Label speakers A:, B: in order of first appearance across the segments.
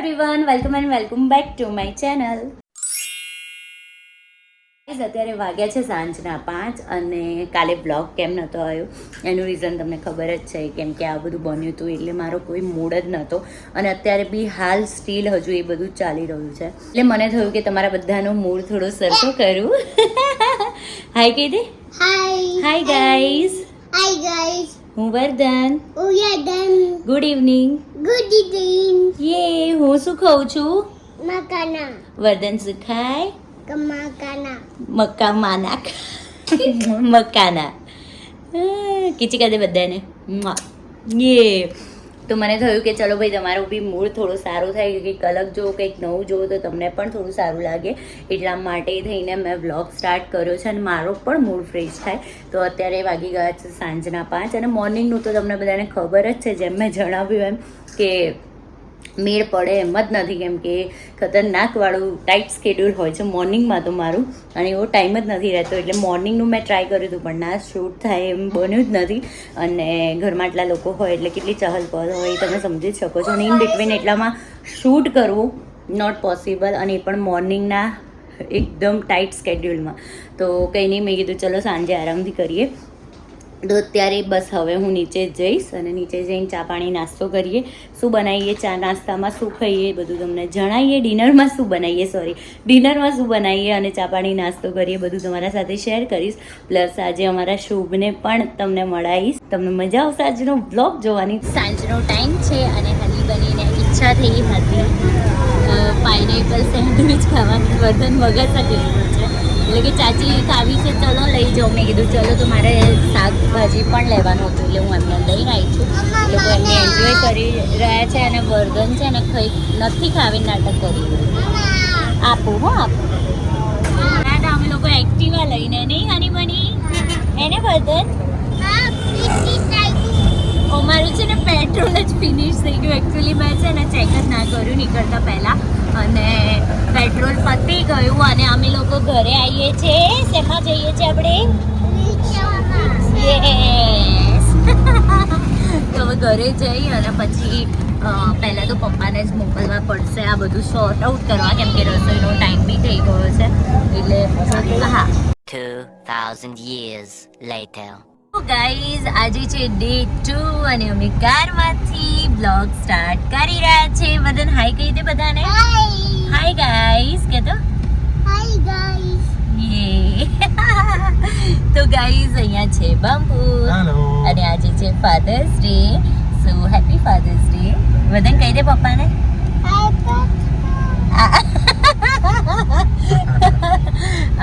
A: Everyone welcome and welcome back to my channel અત્યારે વાગ્યા છે સાંજના પાંચ અને કાલે બ્લોગ કેમ નહોતો આવ્યો? એનું રીઝન તમને ખબર જ છે કેમ કે આ બધું બન્યું હતું એટલે મારો કોઈ મૂડ જ નહોતો અને અત્યારે બી હાલ સ્ટીલ હજુ એ બધું ચાલી રહ્યું છે. એટલે મને થયું કે તમારા બધાનો મૂડ થોડો સરખો કરું. હાય કીધી
B: Hi.
A: Hi guys
B: hi guys.
A: હું
B: Vardhan done.
A: Good evening
B: Good evening.
A: યે હું શું ખાઉં છું?
B: મકાના.
A: વર્ધન શું ખાય
B: મકાના.
A: મક્કા માના મકાના કિચી કાદે બધાને. યે. તો મને થયું કે ચલો ભાઈ, તમારું બી મૂડ થોડું સારું થાય કંઈક અલગ જો કંઈક નવું જોવો, તો તમને પણ થોડું સારું લાગે. એટલા માટે થઈને મેં વ્લોગ સ્ટાર્ટ કર્યો છે અને મારો પણ મૂડ ફ્રેશ થાય. તો અત્યારે વાગી ગયા છે સાંજના પાંચ અને મોર્નિંગનું તો તમને બધાને ખબર જ છે, જેમ મેં જણાવ્યું એમ કે મેળ પડે એમ જ નથી. કેમ કે ખતરનાકવાળું ટાઈટ સ્કેડ્યુલ હોય છે મોર્નિંગમાં તો મારું. અને એવો ટાઈમ જ નથી રહેતો. એટલે મોર્નિંગનું મેં ટ્રાય કર્યું હતું, પણ ના શૂટ થાય એમ બન્યું જ નથી. અને ઘરમાં આટલા લોકો હોય, એટલે કેટલી ચહલ પહલ હોય તમે સમજી શકો છો. અને ઇન બિટવીન એટલામાં શૂટ કરવું નોટ પોસિબલ અને એ પણ મોર્નિંગના એકદમ ટાઈટ સ્કેડ્યુલમાં તો કંઈ નહીં, મેં કીધું, ચલો સાંજે આરામથી કરીએ. તો અત્યારે બસ હવે હું નીચે જઈશ અને નીચે જઈને ચા પાણી નાસ્તો કરીએ. શું બનાવીએ? ચા નાસ્તામાં શું ખાઈએ બધું તમને જણાવીએ. ડિનરમાં શું બનાવીએ? સોરી ડિનરમાં શું બનાવીએ અને ચા પાણી નાસ્તો કરીએ બધું તમારા સાથે શેર કરીશ. પ્લસ આજે અમારા શુભને પણ તમને મળાવીશ. તમને મજા આવશે આજનો બ્લોગ જોવાની. સાંજનો ટાઈમ છે અને હલી બનીને ઈચ્છા થઈ હતી. પાઇનેપલ સેન્ડવિચ ખાવાની. વર્ધન વગર છે એટલે કે ચાચી ખાવી છે, ચલો લઈ જાઓ. મેં કીધું, ચલો, તો મારે શાકભાજી પણ લેવાનું હતું. એટલે હું એમને લઈને આવી છું. એ લોકો એમને એન્જોય કરી રહ્યા છે અને વર્ધન છે ને કંઈક નથી ખાવી નાટક કરી. આપું હો, આપું. ના અમે લોકો એક્ટિવા લઈને નહીં હની બની એને વર્ધન? અમારું છે ને પેટ્રોલ જ ફિનિશ થઈ ગયું. એકચ્યુઅલી મેં છે ને ચેક જ ના કર્યું, નીકળતા પહેલાં. અને પેટ્રોલ પતી ગયું અને અમે લોકો ઘરે આવીએ છીએ શેમાં જઈએ છીએ આપણે? તો હવે ઘરે જઈ અને પછી પહેલાં તો પપ્પાને જ મોકલવા પડશે આ બધું શોર્ટ આઉટ કરવા કેમ કે રસોઈનો ટાઈમ બી થઈ ગયો છે. એટલે હા.
C: 2,000 years later.
A: ગાઈઝ આજે છે ડે ટુ અને અમે કારમાંથી બ્લોગ સ્ટાર્ટ કરી રહ્યા છે. વદન હાય કહી દે બધાને. હાય ગાઈઝ કે તો
B: હાય ગાઈઝ
A: યે તો ગાઈઝ અહીંયા છે બાંબુ. અને આજે છે father's day so happy father's day વદન કહી દે પપ્પાને.
B: Hi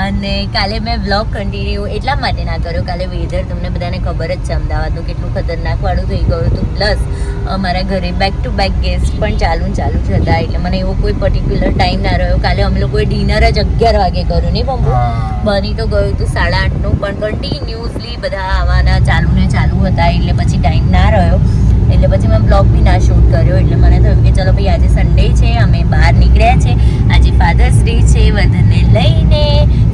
A: અને કાલે મેં બ્લોગ કન્ટિન્યુ એટલા માટે ના કર્યો. કાલે વેધર તમને બધાને ખબર જ છે. અમદાવાદનું કેટલું ખતરનાક વાળું થઈ ગયું હતું. પ્લસ અમારા ઘરે બેક ટુ બેક ગેસ્ટ પણ ચાલુ ચાલુ જ હતા. એટલે મને એવો કોઈ પર્ટિક્યુલર ટાઈમ ના રહ્યો. કાલે અમે લોકોએ ડિનર જ અગિયાર વાગે કર્યું નહીં પંપુ બની તો ગયું હતું સાડા આઠનું. પણ કન્ટિન્યુઅસલી બધા આવવાના ચાલુ ને ચાલુ હતા. એટલે પછી ટાઈમ ના રહ્યો. એટલે પછી મેં બ્લોગ બી ના શૂટ કર્યો. એટલે મને થયું કે ચલો ભાઈ આજે સન્ડે છે અમે બહાર નીકળ્યા છે. આજે ફાધર્સ ડે છે વધને લઈને.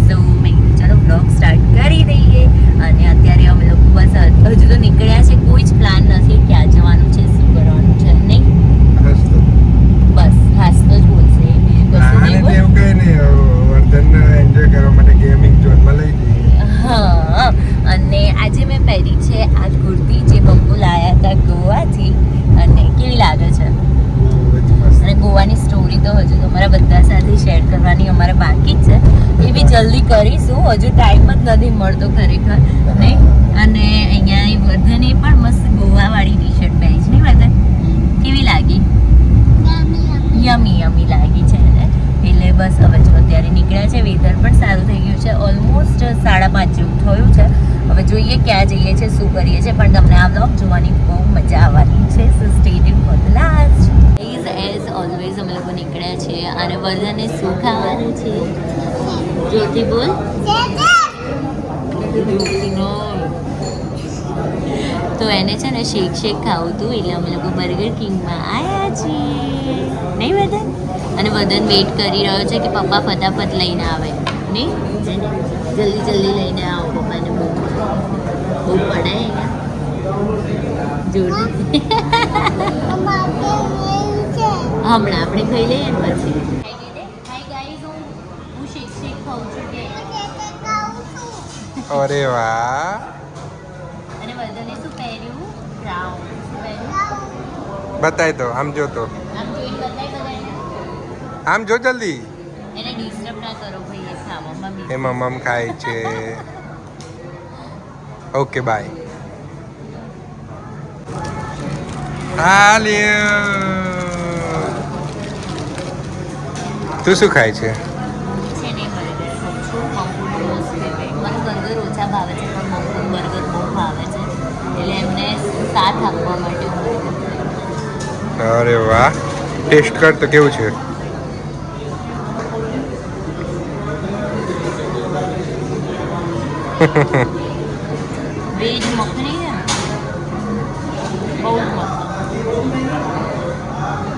A: સો મેં ચલો બ્લોગ સ્ટાર્ટ કરી દઈએ. અને અત્યારે અમે લોકો બસ હજુ તો નીકળ્યા છે. કોઈ જ પ્લાન નથી ક્યાં જવાનું છે શું કરવાનું છે નહીં. બસ હાસ તો જ બોલશે. કશું નહીં બોલ.
D: એવું કઈ નહીં વર્ધન એન્જોય કરવા માટે ગેમિંગ ઝોનમાં લઈ જઈએ
A: હા અને આજે મેં પહેરી છે આ કુર્તી જે બમ્બુ લાયા હતા ગોવાથી અને કેવી લાગે છે
D: બહુ જ મસ્ત
A: અને તો હજુ તમારા બધા સાથે શેર કરવાની અમારે બાકી જ છે. એ બી જલ્દી કરીશું, હજુ ટાઈમ જ નથી મળતો ખરેખર, નહીં? અને અહીંયા વર્ધને પણ મસ્ત ગોવાવાળી ટી શર્ટ પહેરી છે, નહીં વર્ધન? કેવી લાગી? યમી યમી લાગી છે ને એટલે બસ હવે જો અત્યારે નીકળ્યા છે વેધર પણ સારું થઈ ગયું છે. ઓલમોસ્ટ સાડા પાંચ જેવું થયું છે. જોઈએ ક્યાં જઈએ છે શું કરીએ છીએ પણ તમને આ બ્લોગ જોવાની બહુ મજા આવવાની છે so stay tune for the last is as always અમે લોકો નીકળ્યા છે અને વર્ધને શું ખાવાનું છે? જ્યોતિ બોલ. તો એને છે ને શેક શેક ખાવું હતું એટલે અમે લોકો બર્ગર કિંગમાં આવ્યા છીએ. નહીં વદન અને વદન વેઇટ કરી રહ્યો છે કે પપ્પા ફટાફટ લઈને આવે. નહીં? જલ્દી જલ્દી લઈને આવો પપ્પાને. બહુ बड़ा है જોરથી
B: Mama,
A: હમણાં આપણે ખાઈ લઈએ ને પછી
D: અરે વાહ
A: અને વર્ધને શું પહેર્યું બ્રાઉન
D: બતાય તો આમ જો તો
A: આમ જોઈને બતાય બધાને
D: આમ જો જલ્દી
A: એને ડિસ્ટર્બ ના કરો ભાઈ એ ખાવામાં બી
D: એમાં મમ ખાય છે ઓકે બાય. તું શું ખાય છે? અરે વાહ. ટેસ્ટ કર તો કેવું છે?
A: વેજ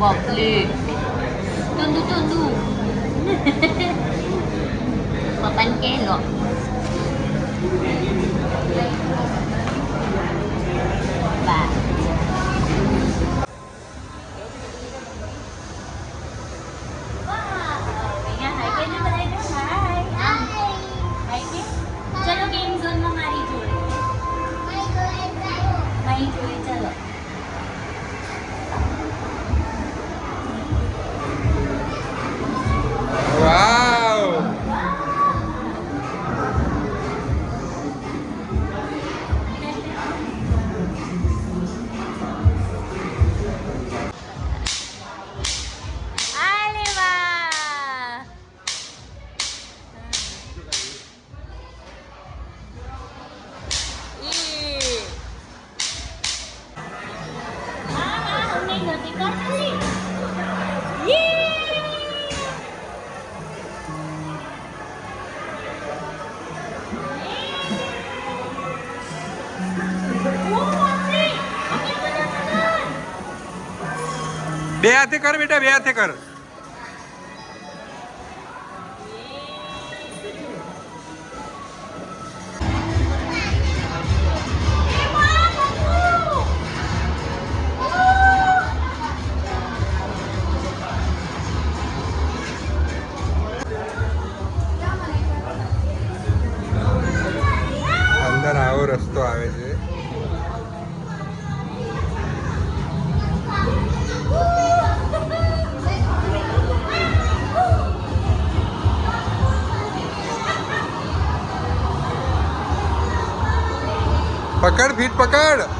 A: અરે વાહ કેવું લાગ્યું પપ્પાને થઈ ગયું કે
D: Ah. યમ્મી યમ્મી
A: મન તો ખબર પપ્પાને તો ખબર બાપલે ટંદુ ટંદુ પપ્પાને કે લો બે
D: હાથે કર બેટા બે હાથે કર. અંદર આવો રસ્તો આવે છે. પકડ ફીટ પકડ.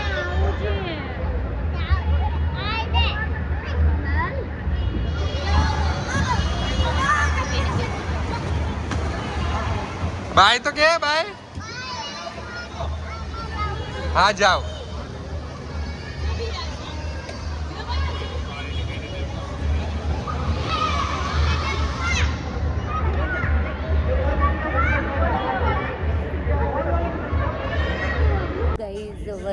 D: બાય તો કે બાય હા જાઓ.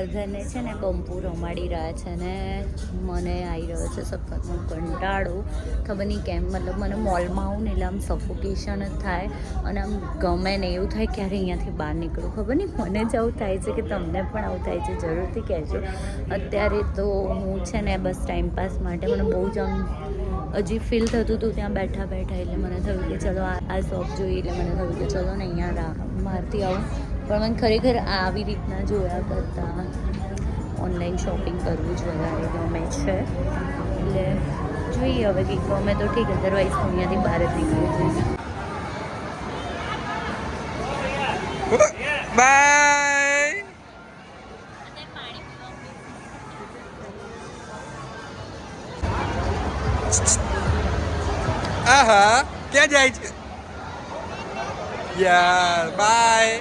A: ગાઈઝ છે ને બમ્પુ રમાડી રહ્યા છે ને મને આવી રહ્યો છે સખતનો કંટાળો. ખબર નહીં કેમ, મતલબ મને મોલમાં આવું ને એટલે આમ સફોકેશન જ થાય અને આમ ગમે ને એવું થાય ક્યારે અહીંયાથી બહાર નીકળું. ખબર નહીં, મને જ આવું થાય છે કે તમને પણ આવું થાય છે, જરૂરથી કહેજો. અત્યારે તો હું છે ને બસ ટાઈમપાસ માટે મને બહુ જ આમ હજી ફીલ થતું હતું ત્યાં બેઠા બેઠા એટલે મને થયું કે ચલો આ શોપ જોઈએ એટલે મને થયું કે ચલો ને અહીંયા મારતી આવું. પણ મને ખરેખર આવી રીતના જોયા કરતાં ઓનલાઈન શોપિંગ કરવું જ વધારે ગમે છે. એટલે જોઈએ હવે કંઈક ગમે તો ઠીક અધરવાઇઝ તો અહીંયાથી બહાર જ નીકળવું જોઈએ
D: બાય આહા ક્યાં જાય છે? યાર બાય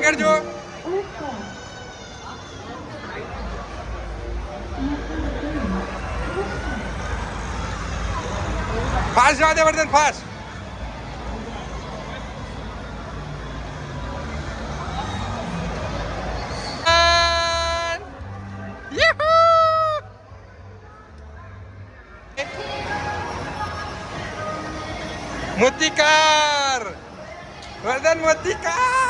D: આગળ જો ફાસ્ટ જવા દે વર્ધન ફાસ્ટ! મોતીકાર. વર્ધન મોતીકાર.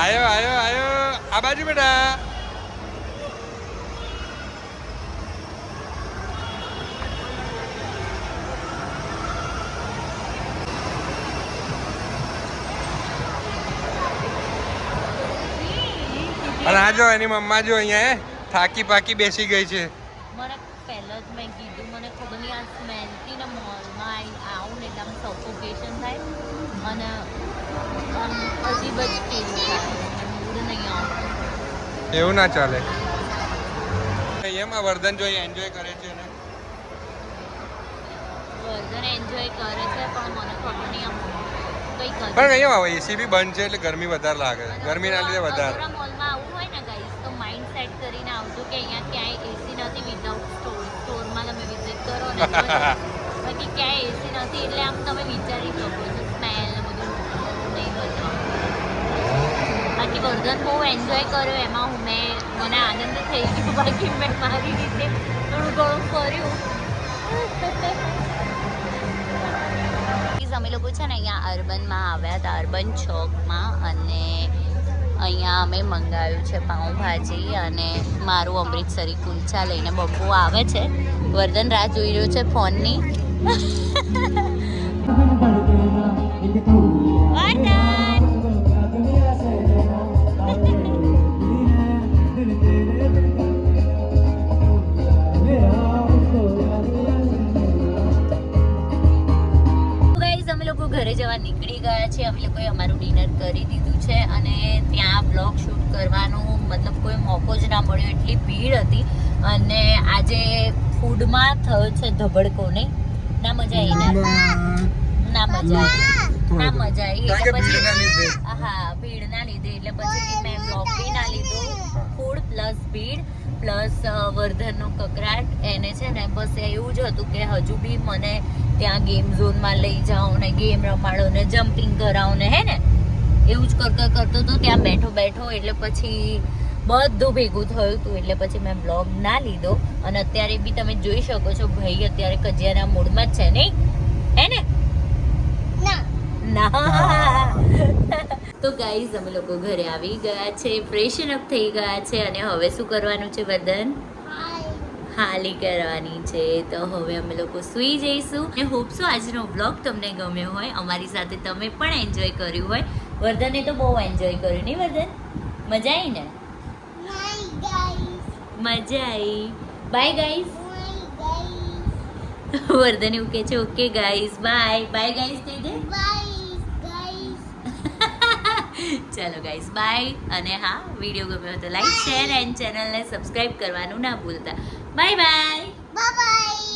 D: આયો આયો આયો આ બાજુ બેટા અને આ જો એની મમ્મા જો અહીંયા થાકી પાકી બેસી ગઈ છે
A: મને પહેલાં જ મેં કીધું મને ખબર નહીં આ સ્મેલથી ને મોલમાં આવી આવું ને એટલે આમ સફોકેશન થાય. અને આમ અજીબ જ ફીલ થાય. મૂડ નહીં આવતું.
D: એવું ના ચાલે. એમાં વર્ધન જોઈ એન્જોય કરે છે ને.
A: વર્ધન એન્જોય કરે છે પણ મને ખબર નહીં આમ કંઈક
D: પણ અહીંયા એસી બી બંધ છે એટલે ગરમી વધારે લાગે છે. ગરમીના લીધે વધારે.
A: બાકી ક્યાંય એસી નથી, એટલે આમ તમે વિચારી શકો છો સ્મેલ બધું નહીં બધું બાકી વર્ધન બહુ એન્જોય કર્યો, એમાં મેં, મને આનંદ થઈ ગયો, બાકી મારી રીતે થોડું ઘણું કર્યું. અમે લોકો છે ને અહીંયા અર્બનમાં આવ્યા હતા, અર્બન ચોકમાં, અને અહીંયા અમે મંગાવ્યું છે પાઉંભાજી, અને મારું અમૃતસરી કુલચા લઈને બબ્બુ આવે છે. વર્ધન રાહ જોઈ રહ્યો છે ફોનની. નીકળી ગયા છે. અમે લોકોએ અમારું ડિનર કરી દીધું છે અને ત્યાં બ્લોગ શૂટ કરવાનો મતલબ કોઈ મોકો જ ના મળ્યો. એટલી ભીડ હતી. અને આજે ફૂડમાં થયો છે ધબડકો નહીં ના મજા આવી ને? ના મજા આવી. ના મજા આવી. એટલે પછી હા ભીડના લીધે. એટલે પછી મેં બ્લોગ બી ના લીધો. ફૂડ પ્લસ ભીડ. પ્લસ વર્ધનનો કકરાટ. એને છે ને બસ એવું જ હતું કે હજુ બી મને ત્યાં ગેમ ઝોનમાં લઈ જાઓ ને ગેમ રમાડો ને જમ્પિંગ કરાવો ને હે ને? એવું જ કરતો કરતો તો ત્યાં બેઠો બેઠો એટલે પછી બધું ભેગું થયું હતું એટલે પછી મેં બ્લોગ ના લીધો. અને અત્યારે બી તમે જોઈ શકો છો ભાઈ અત્યારે કજિયાના મૂડમાં જ છે નહીં? હે ને?
B: ના.
A: ના. તો ગાઈઝ અમે લોકો ઘરે આવી ગયા છે ફ્રેશન અપ થઈ ગયા છે અને હવે શું કરવાનું છે
B: બદન
A: હાલી કરવાની છે. તો હવે અમે લોકો સૂઈ જઈશું. અને હોપસો આજનો વ્લોગ તમને ગમ્યો હોય અમારી સાથે તમે પણ એન્જોય કર્યું હોય. વર્ધને તો બહુ એન્જોય કર્યું નહીં વર્ધન? મજા આવી ને? મજા આવી બાય ગાઈઝ વર્ધન એવું કહે છે okay guys bye bye guys કહી દે.
B: બાય
A: ચાલો ગાઈઝ બાય અને હા વીડિયો ગમ્યો તો લાઈક શેર એન્ડ ચેનલને સબસ્ક્રાઇબ કરવાનું ના ભૂલતા. Bye bye
B: bye.